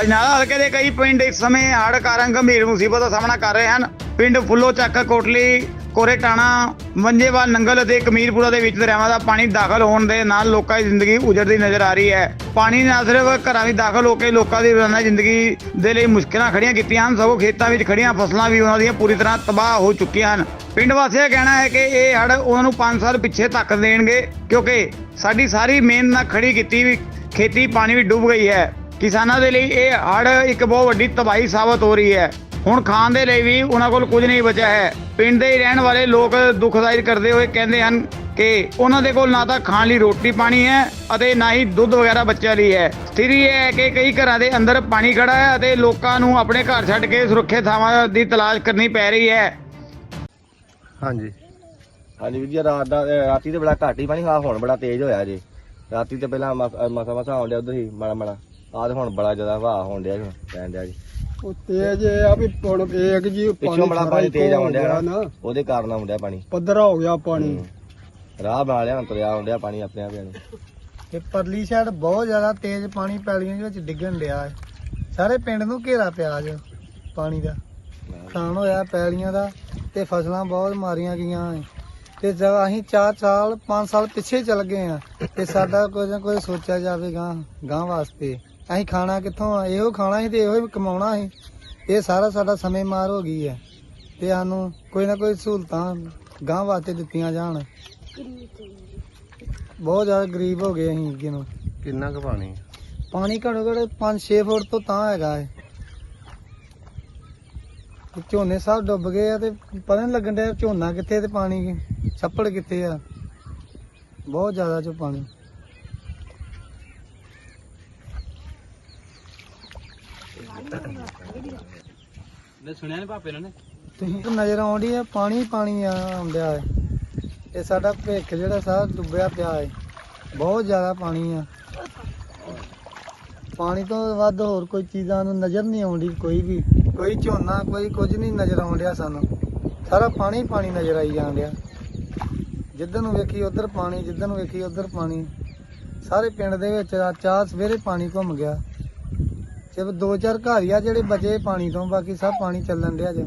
ਅਜਨਾਲਾ ਹਲਕੇ ਦੇ ਕਈ ਪਿੰਡ ਇਸ ਸਮੇਂ ਹੜ੍ਹ ਕਾਰਨ ਗੰਭੀਰ ਮੁਸੀਬਤ ਦਾ ਸਾਹਮਣਾ ਕਰ ਰਹੇ ਹਨ। ਪਿੰਡ ਫੁੱਲੋ ਚੱਕ, ਕੋਟਲੀ ਕੋਰੇਟਾਣਾ ਮੰਜੇਵਾਲ, ਨੰਗਲ ਅਤੇ ਕਮੀਰਪੁਰਾ ਦੇ ਵਿੱਚ ਦਰਿਆਵਾਂ ਦਾ ਪਾਣੀ ਦਾਖਲ ਹੋਣ ਦੇ ਨਾਲ ਲੋਕਾਂ ਦੀ ਜ਼ਿੰਦਗੀ ਉਜੜਦੀ ਨਜ਼ਰ ਆ ਰਹੀ ਹੈ। ਪਾਣੀ ਨਾ ਸਿਰਫ ਘਰਾਂ ਵਿੱਚ ਦਾਖਲ ਹੋ ਕੇ ਲੋਕਾਂ ਦੀ ਰੋਜ਼ਾਨਾ ਜ਼ਿੰਦਗੀ ਦੇ ਲਈ ਮੁਸ਼ਕਲਾਂ ਖੜੀਆਂ ਕੀਤੀਆਂ ਹਨ, ਸਗੋਂ ਖੇਤਾਂ ਵਿੱਚ ਖੜੀਆਂ ਫਸਲਾਂ ਵੀ ਉਹਨਾਂ ਦੀਆਂ ਪੂਰੀ ਤਰ੍ਹਾਂ ਤਬਾਹ ਹੋ ਚੁੱਕੀਆਂ ਹਨ। ਪਿੰਡ ਵਾਸੀਆਂ ਦਾ ਕਹਿਣਾ ਹੈ ਕਿ ਇਹ ਹੜ੍ਹ ਉਹਨਾਂ ਨੂੰ 5 ਸਾਲ ਪਿੱਛੇ ਧੱਕ ਦੇਣਗੇ, ਕਿਉਂਕਿ ਸਾਡੀ ਸਾਰੀ ਮਿਹਨਤ ਨਾਲ ਖੜੀ ਕੀਤੀ ਵੀ ਖੇਤੀ ਪਾਣੀ ਵਿੱਚ ਡੁੱਬ ਗਈ ਹੈ। ਕਿਸਾਨਾਂ ਦੇ ਲਈ ਇਹ ਹੜ੍ਹ ਇੱਕ ਬਹੁਤ ਵੱਡੀ ਤਬਾਹੀ ਸਾਬਤ ਹੋ ਰਹੀ ਹੈ। ਹੁਣ ਖਾਣ ਦੇ ਲਈ ਵੀ ਉਹਨਾਂ ਕੋਲ ਕੁਝ ਨਹੀਂ ਬਚਿਆ ਹੈ। ਪਿੰਡ ਦੇ ਹੀ ਰਹਿਣ ਵਾਲੇ ਲੋਕ ਦੁੱਖ ਜ਼ਾਹਿਰ ਕਰਦੇ ਹੋਏ ਕਹਿੰਦੇ ਹਨ ਕਿ ਉਹਨਾਂ ਦੇ ਕੋਲ ਨਾ ਤਾਂ ਖਾਣ ਲਈ ਰੋਟੀ ਪਾਣੀ ਹੈ ਅਤੇ ਨਾ ਹੀ ਦੁੱਧ ਵਗੈਰਾ ਬੱਚਿਆਂ ਲਈ ਹੈ। ਸਥਿਤੀ ਇਹ ਹੈ ਕਿ ਕਈ ਘਰਾਂ ਦੇ ਅੰਦਰ ਪਾਣੀ ਖੜਾ ਹੈ ਅਤੇ ਲੋਕਾਂ ਨੂੰ ਆਪਣੇ ਘਰ ਛੱਡ ਕੇ ਸੁਰੱਖਿਅਤ ਥਾਵਾਂ ਦੀ ਤਲਾਸ਼ ਕਰਨੀ ਪੈ ਰਹੀ ਹੈ। ਹਾਂਜੀ। ਹਾਂਜੀ ਵੀਰ ਜੀ ਰਾਤ ਦਾ ਰਾਤੀ ਤੇ ਬੜਾ ਘੱਟ ਹੀ ਪਾਣੀ ਹਾਂ ਹੁਣ ਬੜਾ ਤੇਜ਼ ਹੋਇਆ ਜੀ। ਰਾਤੀ ਤੇ ਪਹਿਲਾਂ ਮਸਾ ਮਸਾ ਡਿਆ ਉਧਰ ਹੀ ਮਾੜਾ ਮਾੜਾ ਆਹ ਤੇ ਹੁਣ ਬੜਾ ਜ਼ਿਆਦਾ ਹਵਾ ਹੋਣ ਡਿਆ ਜੀ ਪੈਣ ਡਿਆ ਜੀ ਉਹ ਤੇਜ ਇਹ ਆ ਵੀ ਹੁਣ ਇੱਕ ਜੀ ਪਿੱਛੋਂ ਬੜਾ ਸਾਰਾ ਪਾਣੀ ਤੇਜ਼ ਆਉਣ ਡਿਆ ਨਾ ਉਹਦੇ ਕਾਰਨ ਆਉਣ ਡਿਆ ਪਾਣੀ। ਪੱਧਰਾ ਹੋ ਗਿਆ ਪਾਣੀ। ਰਾਹ ਬਣਾ ਲਿਆ ਹੁਣ ਤੁਰਿਆ ਆਉਣ ਡਿਆ ਪਾਣੀ ਆਪਣੇ ਆਪ ਨੂੰ ਤੇ ਪਰਲੀ ਸਾਈਡ ਬਹੁਤ ਜ਼ਿਆਦਾ ਤੇਜ਼ ਪਾਣੀ ਪੈਲੀਆਂ ਦੇ ਵਿੱਚ ਡਿੱਗਣ ਡਿਆ ਹੈ। ਸਾਰੇ ਪਿੰਡ ਨੂੰ ਘੇਰਾ ਪਿਆ ਅੱਜ ਪਾਣੀ ਦਾ। ਨੁਕਸਾਨ ਹੋਇਆ ਪੈਲੀਆਂ ਦਾ ਤੇ ਫਸਲਾਂ ਬਹੁਤ ਮਾਰੀਆਂ ਗਈਆਂ ਹੈ ਤੇ ਜਦ ਅਸੀਂ 4 ਸਾਲ 5 ਸਾਲ ਪਿੱਛੇ ਚੱਲ ਗਏ ਆ ਤੇ ਸਾਡਾ ਕੁਝ ਨਾ ਕੁਝ ਸੋਚਿਆ ਜਾਵੇ ਗਾਂ ਗਾਂ ਵਾਸਤੇ। ਅਸੀਂ ਖਾਣਾ ਕਿੱਥੋਂ ਆ? ਇਹੋ ਖਾਣਾ ਸੀ ਤੇ ਇਹੋ ਹੀ ਕਮਾਉਣਾ ਸੀ। ਇਹ ਸਾਰਾ ਸਾਡਾ ਸਮੇਂ ਮਾਰ ਹੋ ਗਈ ਹੈ। ਤੇ ਸਾਨੂੰ ਕੋਈ ਨਾ ਕੋਈ ਸਹੂਲਤਾਂ ਗਾਂ ਵਾਸਤੇ ਦਿੱਤੀਆਂ ਜਾਣ। ਬਹੁਤ ਜ਼ਿਆਦਾ ਗਰੀਬ ਹੋ ਗਏ ਅਸੀਂ ਅੱਗੇ ਨੂੰ। ਕਿੰਨਾ ਕੁ ਪਾਣੀ? ਪਾਣੀ ਘੱਟੋ ਘੱਟ 5-6 ਫੁੱਟ ਤੋਂ ਤਾਂ ਹੈਗਾ ਹੈ ਤੇ ਝੋਨੇ ਸਭ ਡੁੱਬ ਗਏ ਆ ਤੇ ਪਤਾ ਨਹੀਂ ਲੱਗਣ ਡਿਆ ਝੋਨਾ ਕਿੱਥੇ ਤੇ ਪਾਣੀ ਛੱਪੜ ਕਿੱਥੇ ਆ। ਬਹੁਤ ਜ਼ਿਆਦਾ ਚੋ ਪਾਣੀ। ਸੁਣਿਆ ਤੁਸੀਂ ਨਜ਼ਰ ਆਉਂਦੀ ਆ, ਪਾਣੀ ਪਾਣੀ ਆ ਆਉਂਦਿਆ ਹੈ ਇਹ ਸਾਡਾ ਭਿੱਖ ਜਿਹੜਾ ਸਾਰਾ ਡੁੱਬਿਆ ਪਿਆ ਹੈ ਬਹੁਤ ਜ਼ਿਆਦਾ ਪਾਣੀ ਆ। ਪਾਣੀ ਤੋਂ ਵੱਧ ਹੋਰ ਕੋਈ ਚੀਜ਼ਾਂ ਨੂੰ ਨਜ਼ਰ ਨਹੀਂ ਆਉਂਦੀ ਕੋਈ ਵੀ। ਕੋਈ ਝੋਨਾ, ਕੋਈ ਕੁਝ ਨਹੀਂ ਨਜ਼ਰ ਆਉਣ ਡਿਆ ਸਾਨੂੰ। ਸਾਰਾ ਪਾਣੀ ਪਾਣੀ ਨਜ਼ਰ ਆਈ ਜਾਣ ਡਿਆ। ਜਿੱਧਰ ਨੂੰ ਵੇਖੀ, ਉਧਰ ਪਾਣੀ, ਜਿੱਧਰ ਨੂੰ ਵੇਖੀ, ਉਧਰ ਪਾਣੀ। ਸਾਰੇ ਪਿੰਡ ਦੇ ਵਿੱਚ ਆ ਚਾਹ ਸਵੇਰੇ ਪਾਣੀ ਘੁੰਮ ਗਿਆ। ਸਿਰਫ ਦੋ ਚਾਰ ਘਰ ਹੀ ਆ ਜਿਹੜੇ ਬਚੇ ਪਾਣੀ ਤੋਂ, ਬਾਕੀ ਸਭ ਪਾਣੀ ਚੱਲਣ ਡਿਆ ਜੇ।